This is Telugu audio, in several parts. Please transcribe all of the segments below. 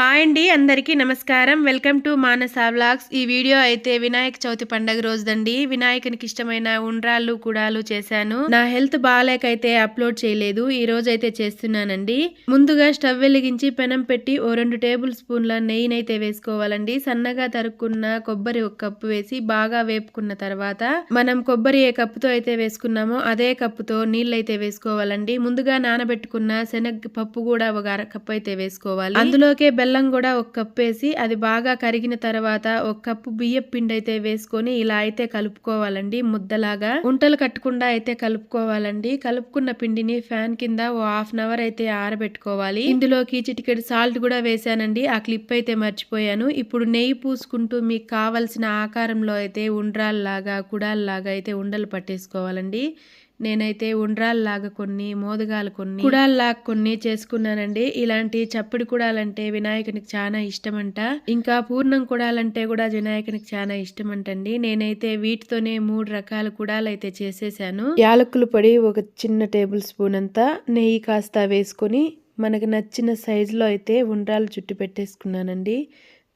హాయ్ అండి అందరికీ నమస్కారం. Welcome to Manasa vlogs. ఈ వీడియో అయితే వినాయక చవితి పండగ రోజుదండి. వినాయకునికి ఇష్టమైన ఉండ్రాళ్ళు కూడాలు చేశాను. నా హెల్త్ బాగాలేకైతే అప్లోడ్ చేయలేదు. ఈ రోజు అయితే చేస్తున్నానండి. ముందుగా స్టవ్ వెలిగించి పెనం పెట్టి ఓ రెండు టేబుల్ స్పూన్ల నెయ్యినైతే వేసుకోవాలండి. సన్నగా తరుక్కున్న కొబ్బరి ఒక కప్పు వేసి బాగా వేపుకున్న తర్వాత మనం కొబ్బరి ఏ కప్పుతో అయితే వేసుకున్నామో అదే కప్పుతో నీళ్ళైతే వేసుకోవాలండి. ముందుగా నానబెట్టుకున్న శనగ పప్పు కూడా ఒక అర కప్పు అయితే వేసుకోవాలి. అందులోకే బెల్లం కూడా ఒక కప్పు వేసి అది బాగా కరిగిన తర్వాత ఒక కప్పు బియ్యం పిండి అయితే వేసుకొని ఇలా అయితే కలుపుకోవాలండి ముద్దలాగా. ఉంటలు కట్టకుండా అయితే కలుపుకోవాలండి. కలుపుకున్న పిండిని ఫ్యాన్ కింద ఓ హాఫ్ అన్ అవర్ అయితే ఆరబెట్టుకోవాలి. ఇందులోకి చిటికెడు సాల్ట్ కూడా వేసానండి ఆ క్లిప్ అయితే మర్చిపోయాను. ఇప్పుడు నెయ్యి పూసుకుంటూ మీకు కావలసిన ఆకారంలో అయితే ఉండ్రాల్లాగా కుడాల్లాగా అయితే ఉండలు పట్టేసుకోవాలండి. నేనైతే ఉండ్రాల్లాగా కొన్ని మోదగాలు కొన్ని కుడాల్లాగా కొన్ని చేసుకున్నానండి. ఇలాంటి చప్పడి కుడాలంటే వినాయకునికి చాలా ఇష్టమంట. ఇంకా పూర్ణం కుడాలంటే కూడా వినాయకునికి చాలా ఇష్టమంటండి. నేనైతే వీటితోనే మూడు రకాల కుడాలు అయితే చేసేసాను. యాలకులు పొడి ఒక చిన్న టేబుల్ స్పూన్ అంతా నెయ్యి కాస్త వేసుకొని మనకు నచ్చిన సైజులో అయితే ఉండ్రాలు చుట్టు పెట్టేసుకున్నానండి.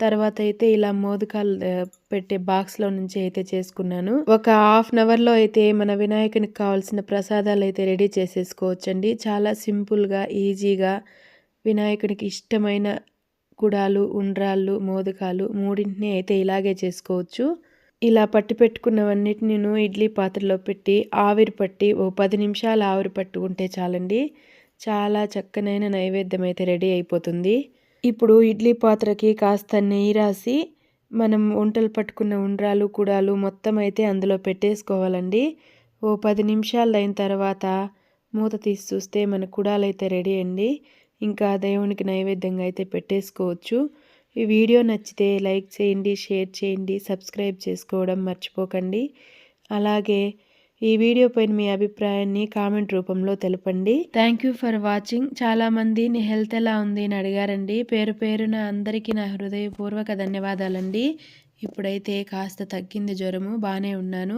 తర్వాత అయితే ఇలా మోదకాలు పెట్టే బాక్స్లో నుంచి అయితే చేసుకున్నాను. ఒక హాఫ్ అన్ అవర్లో అయితే మన వినాయకునికి కావాల్సిన ప్రసాదాలు అయితే రెడీ చేసేసుకోవచ్చండి. చాలా సింపుల్గా ఈజీగా వినాయకునికి ఇష్టమైన కుడాలు ఉండ్రాళ్ళు మోదకాలు మూడింటిని అయితే ఇలాగే చేసుకోవచ్చు. ఇలా పట్టి పెట్టుకున్నవన్నిటిని నేను ఇడ్లీ పాత్రలో పెట్టి ఆవిరి పట్టి ఓ పది నిమిషాలు ఆవిరి పట్టుకుంటే చాలండి. చాలా చక్కనైన నైవేద్యం అయితే రెడీ అయిపోతుంది. ఇప్పుడు ఇడ్లీ పాత్రకి కాస్త నెయ్యి రాసి మనం వంటలు పట్టుకున్న ఉండ్రాలు కుడాలు మొత్తం అయితే అందులో పెట్టేసుకోవాలండి. ఓ పది నిమిషాలు అయిన తర్వాత మూత తీసి చూస్తే మన కుడాలు అయితే రెడీ అండి. ఇంకా దేవునికి నైవేద్యంగా అయితే పెట్టేసుకోవచ్చు. ఈ వీడియో నచ్చితే లైక్ చేయండి షేర్ చేయండి సబ్స్క్రైబ్ చేసుకోవడం మర్చిపోకండి. అలాగే ఈ వీడియో పైన మీ అభిప్రాయాన్ని కామెంట్ రూపంలో తెలపండి. థ్యాంక్ యూ ఫర్ వాచింగ్ చాలామంది నీ హెల్త్ ఎలా ఉంది అని అడిగారండి. పేరు పేరున అందరికీ నా హృదయపూర్వక ధన్యవాదాలండి. ఇప్పుడైతే కాస్త తగ్గింది జ్వరము బాగానే ఉన్నాను.